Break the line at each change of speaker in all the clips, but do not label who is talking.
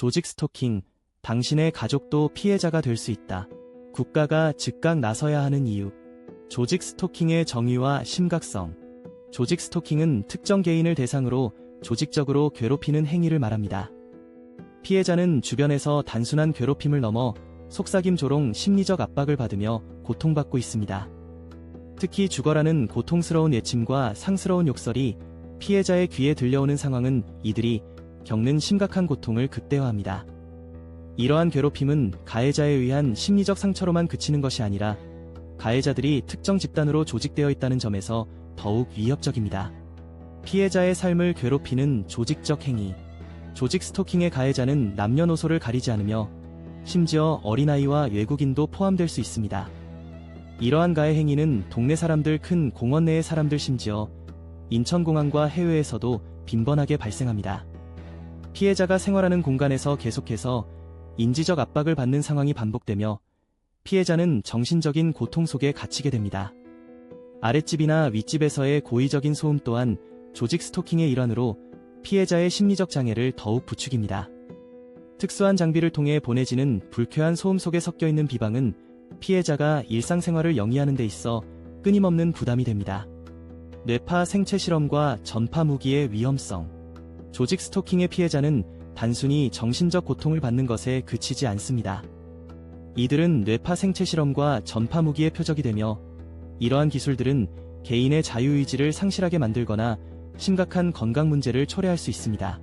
조직 스토킹, 당신의 가족도 피해자가 될 수 있다. 국가가 즉각 나서야 하는 이유. 조직 스토킹의 정의와 심각성. 조직 스토킹은 특정 개인을 대상으로 조직적으로 괴롭히는 행위를 말합니다. 피해자는 주변에서 단순한 괴롭힘을 넘어 속삭임 조롱 심리적 압박을 받으며 고통받고 있습니다. 특히 죽어라는 고통스러운 예침과 상스러운 욕설이 피해자의 귀에 들려오는 상황은 이들이 겪는 심각한 고통을 극대화합니다. 이러한 괴롭힘은 가해자에 의한 심리적 상처로만 그치는 것이 아니라 가해자들이 특정 집단으로 조직되어 있다는 점에서 더욱 위협적입니다. 피해자의 삶을 괴롭히는 조직적 행위. 조직 스토킹의 가해자는 남녀노소를 가리지 않으며 심지어 어린아이와 외국인도 포함될 수 있습니다. 이러한 가해 행위는 동네 사람들 큰 공원 내의 사람들 심지어 인천공항과 해외에서도 빈번하게 발생합니다. 피해자가 생활하는 공간에서 계속해서 인지적 압박을 받는 상황이 반복되며 피해자는 정신적인 고통 속에 갇히게 됩니다. 아랫집이나 윗집에서의 고의적인 소음 또한 조직 스토킹의 일환으로 피해자의 심리적 장애를 더욱 부추깁니다. 특수한 장비를 통해 보내지는 불쾌한 소음 속에 섞여 있는 비방은 피해자가 일상생활을 영위하는 데 있어 끊임없는 부담이 됩니다. 뇌파 생체 실험과 전파 무기의 위험성. 조직 스토킹의 피해자는 단순히 정신적 고통을 받는 것에 그치지 않습니다. 이들은 뇌파 생체 실험과 전파 무기의 표적이 되며 이러한 기술들은 개인의 자유의지를 상실하게 만들거나 심각한 건강 문제를 초래할 수 있습니다.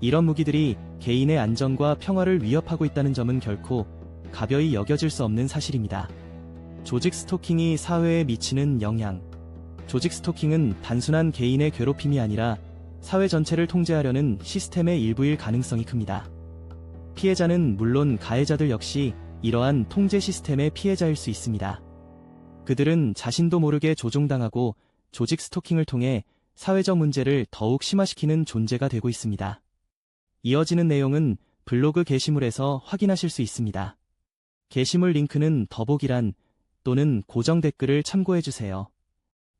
이런 무기들이 개인의 안전과 평화를 위협하고 있다는 점은 결코 가벼이 여겨질 수 없는 사실입니다. 조직 스토킹이 사회에 미치는 영향. 조직 스토킹은 단순한 개인의 괴롭힘이 아니라 사회 전체를 통제하려는 시스템의 일부일 가능성이 큽니다. 피해자는 물론 가해자들 역시 이러한 통제 시스템의 피해자일 수 있습니다. 그들은 자신도 모르게 조종당하고 조직 스토킹을 통해 사회적 문제를 더욱 심화시키는 존재가 되고 있습니다. 이어지는 내용은 블로그 게시물에서 확인하실 수 있습니다. 게시물 링크는 더보기란 또는 고정 댓글을 참고해주세요.